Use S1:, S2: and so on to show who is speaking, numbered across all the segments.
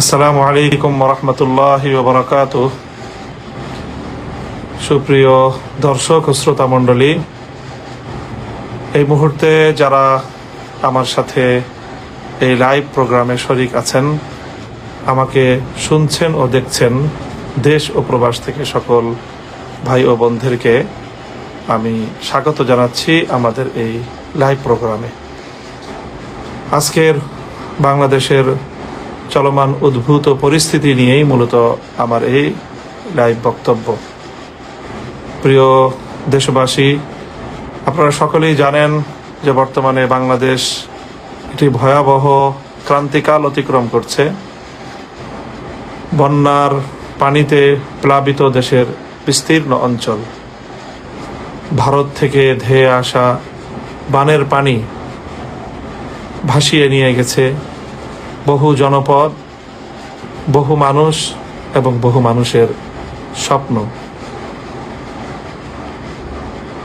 S1: আসসালামু আলাইকুম রহমতুল্লাহ বরকাত সুপ্রিয় দর্শক ও শ্রোতা মণ্ডলী, এই মুহূর্তে যারা আমার সাথে এই লাইভ প্রোগ্রামে শরিক আছেন, আমাকে শুনছেন ও দেখছেন দেশ ও প্রবাস থেকে সকল ভাই ও বোনদেরকে আমি স্বাগত জানাচ্ছি আমাদের এই লাইভ প্রোগ্রামে। আজকের বাংলাদেশের চলমান উদ্ভূত পরিস্থিতি নিয়েই মূলত আমার এই লাইভ বক্তব্য। প্রিয় দেশবাসী, আপনারা সকলেই জানেন যে বর্তমানে বাংলাদেশ একটি ভয়াবহ ক্রান্তিকাল অতিক্রম করছে। বন্যার পানিতে প্লাবিত দেশের বিস্তীর্ণ অঞ্চল। ভারত থেকে ধেয়ে আসা বানের পানি ভাসিয়ে নিয়ে গেছে বহু জনপদ, বহু মানুষ এবং বহু মানুষের স্বপ্ন।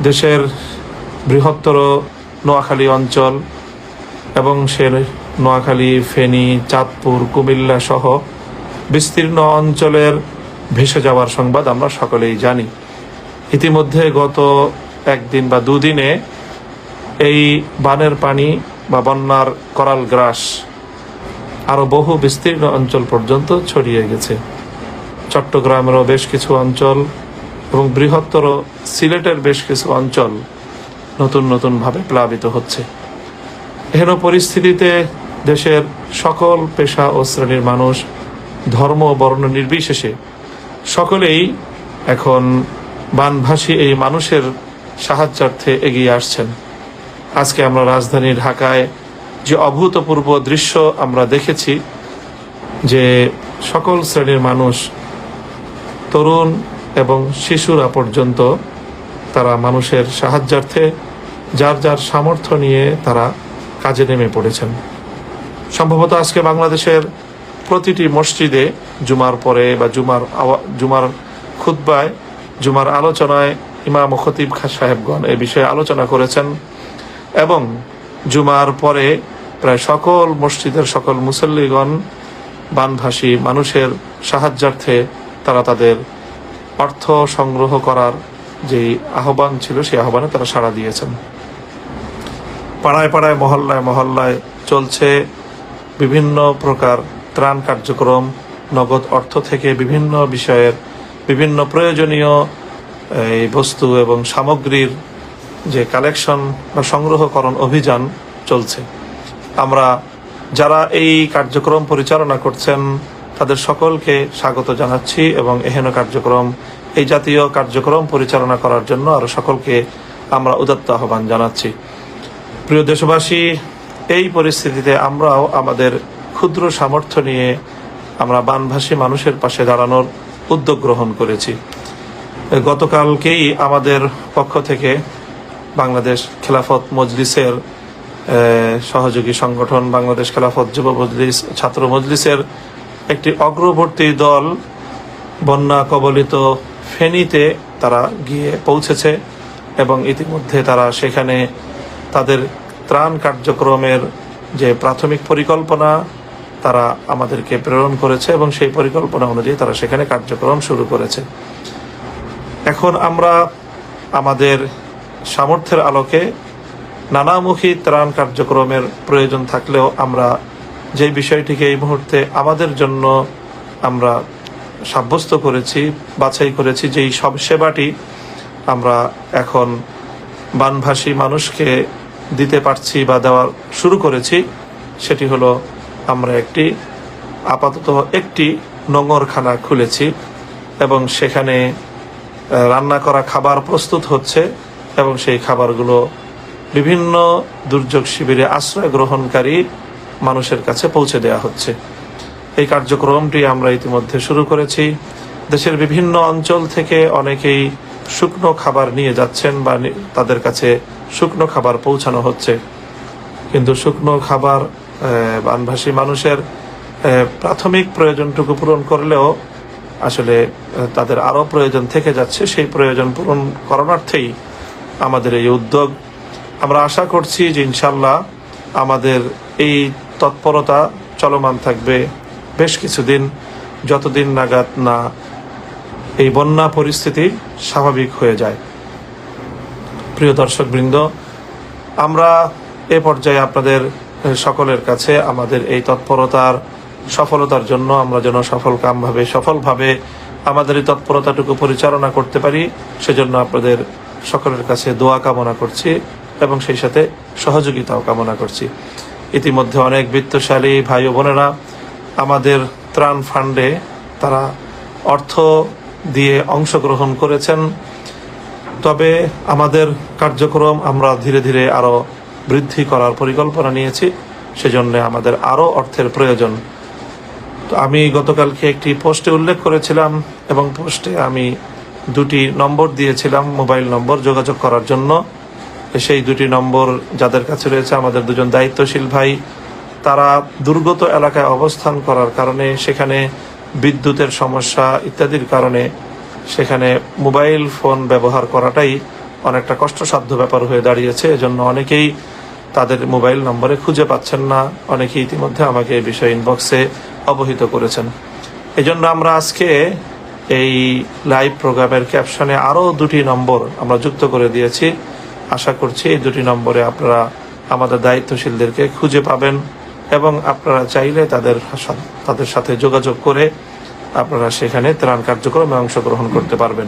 S1: দেশের বৃহত্তর নোয়াখালী অঞ্চল এবং সে নোয়াখালী, ফেনী, চাঁদপুর, কুমিল্লা সহ বিস্তীর্ণ অঞ্চলের ভেসে যাওয়ার সংবাদ আমরা সকলেই জানি। ইতিমধ্যে গত একদিন বা দুদিনে এই বানের পানি বা বন্যার করাল গ্রাস আরও বহু বিস্তীর্ণ অঞ্চল পর্যন্ত ছড়িয়ে গেছে। চট্টগ্রামেরও বেশ কিছু অঞ্চল এবং বৃহত্তর সিলেটের বেশ কিছু অঞ্চল নতুন নতুন ভাবে প্লাবিত হচ্ছে। এহেন পরিস্থিতিতে দেশের সকল পেশা ও শ্রেণির মানুষ ধর্ম বর্ণ নির্বিশেষে সকলেই এখন বানভাসী এই মানুষের সাহায্যার্থে এগিয়ে আসছেন। আজকে আমরা রাজধানী ঢাকায় যে অভূতপূর্ব দৃশ্য আমরা দেখেছি যে সকল শ্রেণির মানুষ, তরুণ এবং শিশুরা পর্যন্ত তারা মানুষের সাহায্যার্থে, যার যার সামর্থ্য নিয়ে তারা কাজে নেমে পড়েছেন। সম্ভবত আজকে বাংলাদেশের প্রতিটি মসজিদে জুমার পরে বা জুমার জুমার খুতবায়, জুমার আলোচনায় ইমাম খতিব খা সাহেবগণ এ বিষয়ে আলোচনা করেছেন এবং জুমার পরে প্রায় সকল মসজিদের সকল মুসল্লিগণ, বানভাসী মানুষের সাহায্যার্থে তারা তাদের অর্থ সংগ্রহ করার যে আহ্বান ছিল, সেই আহ্বানে তারা সাড়া দিয়েছেন। পাড়ায় পাড়ায়, মহল্লায় মহল্লায় চলছে বিভিন্ন প্রকার ত্রাণ কার্যক্রম, নগদ অর্থ থেকে বিভিন্ন বিষয়ের বিভিন্ন প্রয়োজনীয় এই বস্তু এবং সামগ্রীর যে কালেকশন বা সংগ্রহকরণ অভিযান চলছে। আমরা যারা এই কার্যক্রম পরিচালনা করছেন, তাদের সকলকে স্বাগত জানাচ্ছি এবং এহেন কার্যক্রম, এই জাতীয় কার্যক্রম পরিচালনা করার জন্য আরও সকলকে আমরা উদাত্ত আহ্বান জানাচ্ছি। প্রিয় দেশবাসী, এই পরিস্থিতিতে আমরাও আমাদের ক্ষুদ্র সামর্থ্য নিয়ে আমরা বানভাসী মানুষের পাশে দাঁড়ানোর উদ্যোগ গ্রহণ করেছি। গতকালকেই আমাদের পক্ষ থেকে বাংলাদেশ খেলাফত মজলিসের সহযোগী সংগঠন বাংলাদেশ খেলাফত যুব মজলিস, ছাত্র মজলিসের একটি অগ্রবর্তী দল বন্যা কবলিত ফেনীতে তারা গিয়ে পৌঁছেছে এবং ইতিমধ্যে তারা সেখানে তাদের ত্রাণ কার্যক্রমের যে প্রাথমিক পরিকল্পনা, তারা আমাদেরকে প্রেরণ করেছে এবং সেই পরিকল্পনা অনুযায়ী তারা সেখানে কার্যক্রম শুরু করেছে। এখন আমরা আমাদের সামর্থ্যের আলোকে নানামুখী ত্রাণ কার্যক্রমের প্রয়োজন থাকলেও আমরা যে বিষয়টিকে এই মুহূর্তে আমাদের জন্য আমরা সাব্যস্ত করেছি, বাছাই করেছি, যেই সব সেবাটি আমরা এখন বানভাসী মানুষকে দিতে পারছি বা দেওয়ার শুরু করেছি, সেটি হলো আমরা একটি আপাতত একটি নোংরখানা খুলেছি এবং সেখানে রান্না করা খাবার প্রস্তুত হচ্ছে। এবং সেই খাবারগুলো বিভিন্ন দুর্যোগ শিবিরে আশ্রয় গ্রহণকারী মানুষের কাছে পৌঁছে দেওয়া হচ্ছে। এই কার্যক্রমটি আমরা ইতিমধ্যে শুরু করেছি। দেশের বিভিন্ন অঞ্চল থেকে অনেকেই শুকনো খাবার নিয়ে যাচ্ছেন বা তাদের কাছে শুকনো খাবার পৌঁছানো হচ্ছে। কিন্তু শুকনো খাবার বানভাসী মানুষের প্রাথমিক প্রয়োজনটুকু পূরণ করলেও আসলে তাদের আরও প্রয়োজন থেকে যাচ্ছে। সেই প্রয়োজন পূরণ করণার্থেই আমাদের এই উদ্যোগ। আমরা আশা করছি যে ইনশাল্লাহ আমাদের এই তৎপরতা চলমান থাকবে বেশ কিছুদিন। যতদিন নাগাদ না এই বন্যা পরিস্থিতি স্বাভাবিক হয়ে যায়। প্রিয় দর্শকবৃন্দ, আমরা এ পর্যায়ে আপনাদের সকলের কাছে আমাদের এই তৎপরতার সফলতার জন্য আমরা যেন সফল কামভাবে সফলভাবে আমাদের এই তৎপরতাটুকু পরিচালনা করতে পারি, সেজন্য আপনাদের সকলের কাছে দোয়া কামনা করছি এবং সেই সাথে সহযোগিতাও কামনা করছি। ইতিমধ্যে অনেক বিত্তশালী ভাই বোনেরা আমাদের ত্রাণ ফান্ডে তারা অর্থ দিয়ে অংশগ্রহণ করেছেন। তবে আমাদের কার্যক্রম আমরা ধীরে ধীরে আরও বৃদ্ধি করার পরিকল্পনা নিয়েছি, সেজন্য আমাদের আরও অর্থের প্রয়োজন। তো আমি গতকালকে একটি পোস্টে উল্লেখ করেছিলাম এবং পোস্টে আমি দুটি নম্বর দিয়েছিলাম, মোবাইল নম্বর, যোগাযোগ করার জন্য। সেই দুটি নম্বর যাদের কাছে রয়েছে, আমাদের দুজন দায়িত্বশীল ভাই, তারা দুর্গত এলাকায় অবস্থান করার কারণে সেখানে বিদ্যুতের সমস্যা ইত্যাদির কারণে সেখানে মোবাইল ফোন ব্যবহার করাটাই অনেকটা কষ্টসাধ্য ব্যাপার হয়ে দাঁড়িয়েছে। এজন্য অনেকেই তাদের মোবাইল নম্বরে খুঁজে পাচ্ছেন না। অনেকেই ইতিমধ্যে আমাকে এই বিষয়ে ইনবক্সে অবহিত করেছেন। এজন্য আমরা আজকে এই লাইভ প্রোগ্রামের ক্যাপশনে আরও দুটি নম্বর আমরা যুক্ত করে দিয়েছি। আশা করছি এই দুটি নম্বরে আপনারা আমাদের দায়িত্বশীলদেরকে খুঁজে পাবেন এবং আপনারা চাইলে তাদের তাদের সাথে যোগাযোগ করে আপনারা সেখানে ত্রাণ কার্যক্রমে অংশগ্রহণ করতে পারবেন।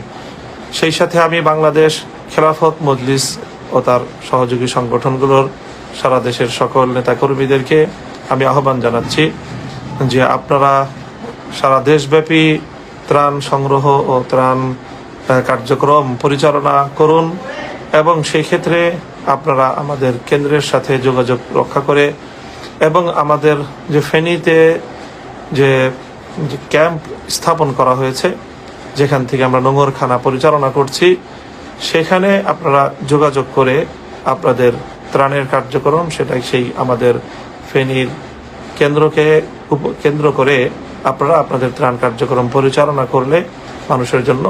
S1: সেই সাথে আমি বাংলাদেশ খেলাফত মজলিস ও তার সহযোগী সংগঠনগুলোর সারা দেশের সকল নেতাকর্মীদেরকে আমি আহ্বান জানাচ্ছি যে আপনারা সারা দেশব্যাপী ত্রাণ সংগ্রহ ও ত্রাণ কার্যক্রম পরিচালনা করুন এবং সেই ক্ষেত্রে আপনারা আমাদের কেন্দ্রের সাথে যোগাযোগ রক্ষা করে এবং আমাদের যে ফেনীতে যে ক্যাম্প স্থাপন করা হয়েছে, যেখান থেকে আমরা নোংরখানা পরিচালনা করছি, সেখানে আপনারা যোগাযোগ করে আপনাদের ত্রাণের কার্যক্রম, সেটাই সেই আমাদের ফেনীর কেন্দ্রকে কেন্দ্র করে আপনারা আপনাদের ত্রাণ কার্যক্রম পরিচালনা করলে মানুষের জন্য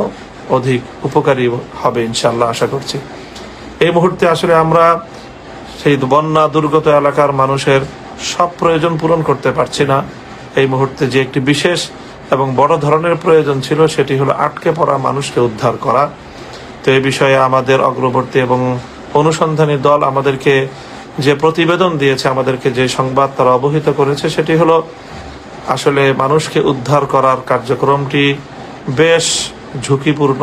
S1: অধিক উপকারী হবে ইনশাল্লাহ আশা করছি। এই মুহূর্তে আসলে আমরা সেই বন্যা দুর্গত এলাকার মানুষের সব প্রয়োজন পূরণ করতে পারছি না। এই মুহূর্তে যে একটি বিশেষ এবং বড় ধরনের প্রয়োজন ছিল সেটি হলো আটকে পড়া মানুষকে উদ্ধার করা। তো এই বিষয়ে আমাদের অগ্রবর্তী এবং অনুসন্ধানী দল আমাদেরকে যে প্রতিবেদন দিয়েছে, আমাদেরকে যে সংবাদ তারা অবহিত করেছে, সেটি হলো আসলে মানুষকে উদ্ধার করার কার্যক্রমটি বেশ ঝুঁকিপূর্ণ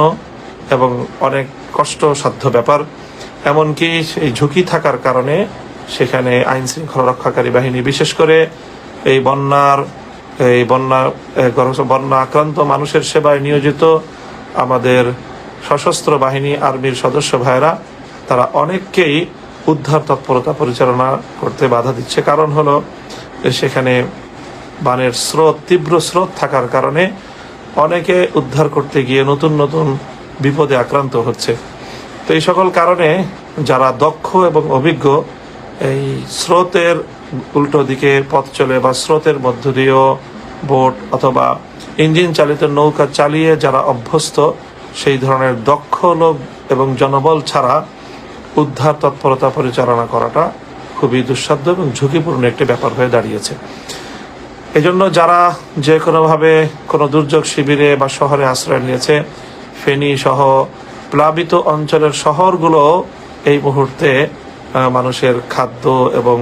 S1: এবং অনেক কষ্টসাধ্য ব্যাপার। এমনকি এই ঝুঁকি থাকার কারণে সেখানে আইন শৃঙ্খলা রক্ষাকারী বাহিনী, বিশেষ করে এই বন্যার, এই বন্যা বন্যা আক্রান্ত মানুষের সেবায় নিয়োজিত আমাদের সশস্ত্র বাহিনী আর্মির সদস্য ভাইরা তারা অনেককেই উদ্ধার তৎপরতা পরিচালনা করতে বাধা দিচ্ছে। কারণ হলো, সেখানে বানের স্রোত, তীব্র স্রোত থাকার কারণে অনেকে উদ্ধার করতে গিয়ে নতুন নতুন বিপদে আক্রান্ত হচ্ছে। তো এই সকল কারণে যারা দক্ষ এবং অভিজ্ঞ, এই স্রোতের উল্টো দিকে পথ চলে বা স্রোতের মধ্য দিয়েও বোট অথবা ইঞ্জিন চালিত নৌকা চালিয়ে যারা অভ্যস্ত, সেই ধরনের দক্ষ লোক এবং জনবল ছাড়া উদ্ধার তৎপরতা পরিচালনা করাটা খুবই দুঃসাধ্য এবং ঝুঁকিপূর্ণ একটি ব্যাপার হয়ে দাঁড়িয়েছে। এজন্য যারা যে কোনোভাবে কোনো দুর্যোগ শিবিরে বা শহরে আশ্রয় নিয়েছে, ফেনী সহ প্লাবিত অঞ্চলের শহরগুলো এই মুহূর্তে মানুষের খাদ্য এবং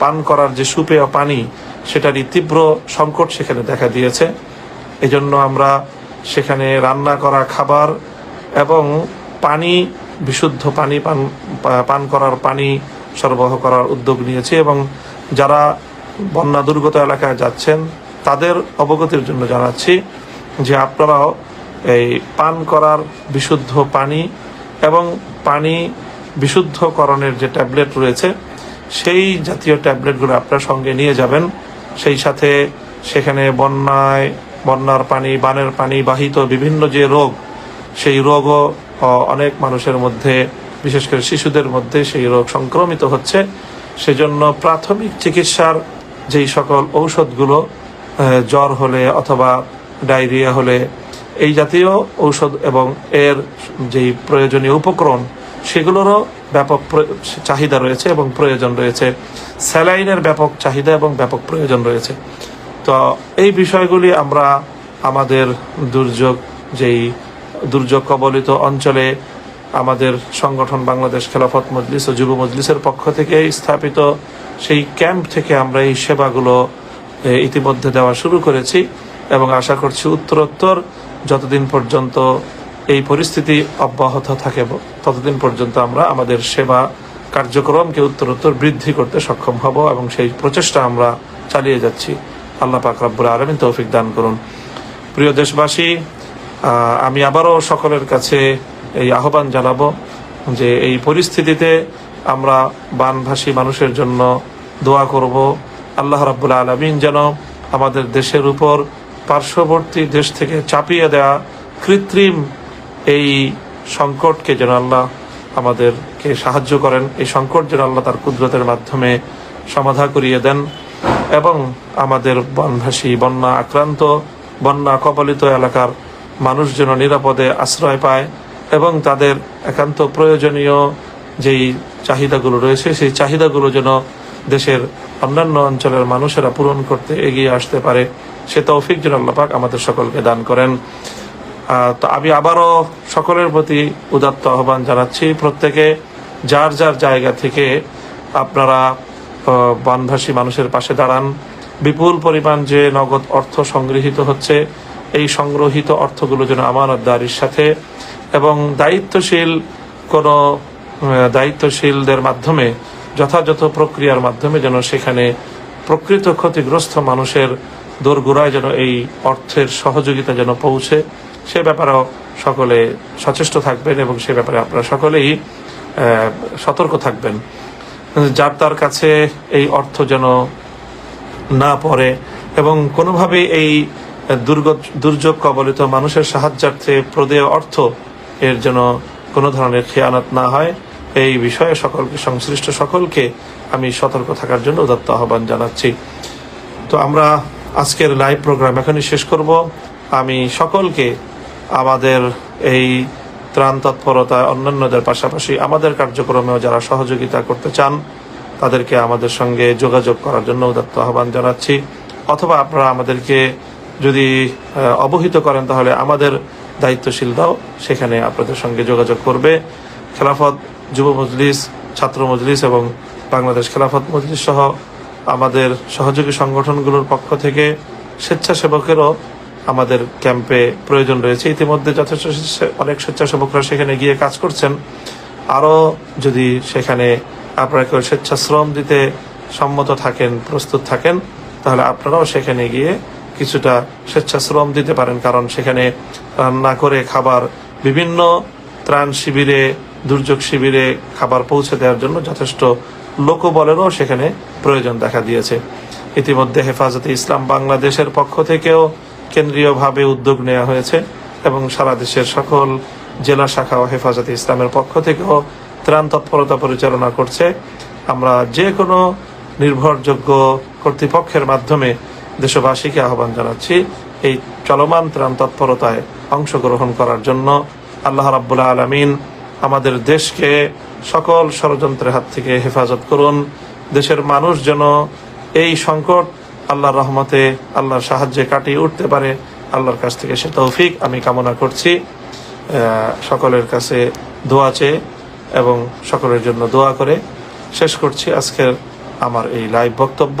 S1: পান করার যে সুপেয় পানি, সেটারই তীব্র সংকট সেখানে দেখা দিয়েছে। এজন্য আমরা সেখানে রান্না করা খাবার এবং পানি, বিশুদ্ধ পানি পান পান করার পানি সরবরাহ করার উদ্যোগ নিয়েছি এবং যারা বন্যা দুর্গত এলাকায় যাচ্ছেন, তাদের অবগতির জন্য জানাচ্ছি যে আপনারাও এই পান করার বিশুদ্ধ পানি এবং পানি বিশুদ্ধকরণের যে ট্যাবলেট রয়েছে, সেই জাতীয় ট্যাবলেটগুলো আপনার সঙ্গে নিয়ে যাবেন। সেই সাথে সেখানে বন্যায়, বন্যার পানি, বানের পানি বাহিত বিভিন্ন যে রোগ, সেই রোগও অনেক মানুষের মধ্যে, বিশেষ করে শিশুদের মধ্যে সেই রোগ সংক্রমিত হচ্ছে। সেজন্য প্রাথমিক চিকিৎসার যেই সকল ঔষধগুলো জ্বর হলে অথবা ডায়রিয়া হলে, এই জাতীয় ঔষধ এবং এর যেই প্রয়োজনীয় উপকরণ, সেগুলোরও ব্যাপক চাহিদা রয়েছে এবং প্রয়োজন রয়েছে। স্যালাইনের ব্যাপক চাহিদা এবং ব্যাপক প্রয়োজন রয়েছে। তো এই বিষয়গুলি আমরা আমাদের দুর্যোগ, যেই দুর্যোগ কবলিত অঞ্চলে আমাদের সংগঠন বাংলাদেশ খেলাফত মজলিস ও যুব মজলিসের পক্ষ থেকে স্থাপিত সেই ক্যাম্প থেকে আমরা এই সেবাগুলো ইতিমধ্যে দেওয়া শুরু করেছি এবং আশা করছি উত্তরোত্তর যতদিন পর্যন্ত এই পরিস্থিতি অব্যাহত থাকে, ততদিন পর্যন্ত আমরা আমাদের সেবা কার্যক্রমকে উত্তরোত্তর বৃদ্ধি করতে সক্ষম হব এবং সেই প্রচেষ্টা আমরা চালিয়ে যাচ্ছি। আল্লাহ পাক রব্বুল আলমিন তৌফিক দান করুন। প্রিয় দেশবাসী আমি আবারও সকলের কাছে এই আহ্বান জানাব যে এই পরিস্থিতিতে আমরা বানভাসী মানুষের জন্য দোয়া করব। আল্লাহ রাব্বুল আলমিন যেন আমাদের দেশের উপর পার্শ্ববর্তী দেশ থেকে চাপিয়ে দেয়া কৃত্রিম এই সংকটকে যেন আল্লাহ আমাদেরকে সাহায্য করেন। এই সংকট যেন আল্লাহ তার কুদরতের মাধ্যমে সমাধা করিয়ে দেন এবং আমাদের বনভাসী, বন্যা আক্রান্ত, বন্যা কবলিত এলাকার মানুষ যেন নিরাপদে আশ্রয় পায়। এবং তাদের একান্ত প্রয়োজনীয় যেই চাহিদাগুলো রয়েছে, সেই চাহিদাগুলো যেন দেশের অন্যান্য অঞ্চলের মানুষেরা পূরণ করতে এগিয়ে আসতে পারে, সে তৌফিক যেন আল্লাপাক আমাদের সকলকে দান করেন। তো আমি আবারও সকলের প্রতি উদাত্ত আহ্বান জানাচ্ছি, প্রত্যেকে যার যার জায়গা থেকে আপনারা বনভাসী মানুষের পাশে দাঁড়ান। বিপুল পরিমাণ যে নগদ অর্থ সংগৃহীত হচ্ছে, এই সংগ্রহিত অর্থগুলো যেন আমানতদারির সাথে এবং দায়িত্বশীল কোনো দায়িত্বশীলদের মাধ্যমে, যথাযথ প্রক্রিয়ার মাধ্যমে যেন সেখানে প্রকৃত ক্ষতিগ্রস্ত মানুষের দোরগোড়ায় যেন এই অর্থের সহযোগিতা যেন পৌঁছে, সে ব্যাপারেও সকলে সচেষ্ট থাকবেন এবং সে ব্যাপারে আপনারা সকলেই সতর্ক থাকবেন। যার তার কাছে এই অর্থ যেন না পড়ে এবং কোনোভাবে এই দুর্গ, দুর্যোগ কবলিত মানুষের সাহায্যার্থে প্রদেয় অর্থ এর যেন কোনো ধরনের খেয়ানত না হয়, এই বিষয়ে সকলকে, সংশ্লিষ্ট সকলকে আমি সতর্ক থাকার জন্য উদাত্ত আহ্বান জানাচ্ছি। তো আমরা আজকের লাইভ প্রোগ্রাম এখনই শেষ করব। আমি সকলকে আমাদের এই ত্রাণ তৎপরতায় অন্যান্যদের পাশাপাশি আমাদের কার্যক্রমেও যারা সহযোগিতা করতে চান, তাদেরকে আমাদের সঙ্গে যোগাযোগ করার জন্য উদাত্ত আহ্বান জানাচ্ছি। অথবা আপনারা আমাদেরকে যদি অবহিত করেন, তাহলে আমাদের দায়িত্বশীলরাও সেখানে আপনাদের সঙ্গে যোগাযোগ করবে। খেলাফত যুব মজলিস, ছাত্র মজলিস এবং বাংলাদেশ খেলাফত মজলিস সহ আমাদের সহযোগী সংগঠনগুলোর পক্ষ থেকে স্বেচ্ছাসেবকেরও আমাদের ক্যাম্পে প্রয়োজন রয়েছে। ইতিমধ্যে যথেষ্ট অনেক স্বেচ্ছাসেবকরা সেখানে গিয়ে কাজ করছেন। আরও যদি সেখানে আপনারা কেউ স্বেচ্ছাশ্রম দিতে সম্মত থাকেন, প্রস্তুত থাকেন, তাহলে আপনারাও সেখানে গিয়ে কিছুটা স্বেচ্ছাশ্রম দিতে পারেন, কারণ সেখানে রান্না করে খাবার, বিভিন্ন ত্রাণ শিবিরে, দুর্যোগ শিবিরে খাবার পৌঁছে দেওয়ার জন্য যথেষ্ট লোকবলেরও সেখানে প্রয়োজন দেখা দিয়েছে। ইতিমধ্যে হেফাজতে ইসলাম বাংলাদেশের পক্ষ থেকেও কেন্দ্রীয়ভাবে উদ্যোগ নেওয়া হয়েছে এবং সারা দেশের সকল জেলা শাখা ও হেফাজতে ইসলামের পক্ষ থেকেও ত্রাণ তৎপরতা পরিচালনা করছে। আমরা যে কোনো নির্ভরযোগ্য কর্তৃপক্ষের মাধ্যমে দেশবাসীকে আহ্বান জানাচ্ছি, এই চলমান ত্রাণ তৎপরতায় অংশগ্রহণ করার জন্য আল্লাহ রাব্বুল আলমিন আমাদের দেশকে সকল ষড়যন্ত্রের হাত থেকে হেফাজত করুন। দেশের মানুষ যেন এই সংকট আল্লাহর রহমতে, আল্লাহর সাহায্যে কাটিয়ে উঠতে পারে, আল্লাহর কাছ থেকে সে তৌফিক আমি কামনা করছি। সকলের কাছে দোয়া চেয়ে এবং সকলের জন্য দোয়া করে শেষ করছি আজকের আমার এই লাইভ বক্তব্য।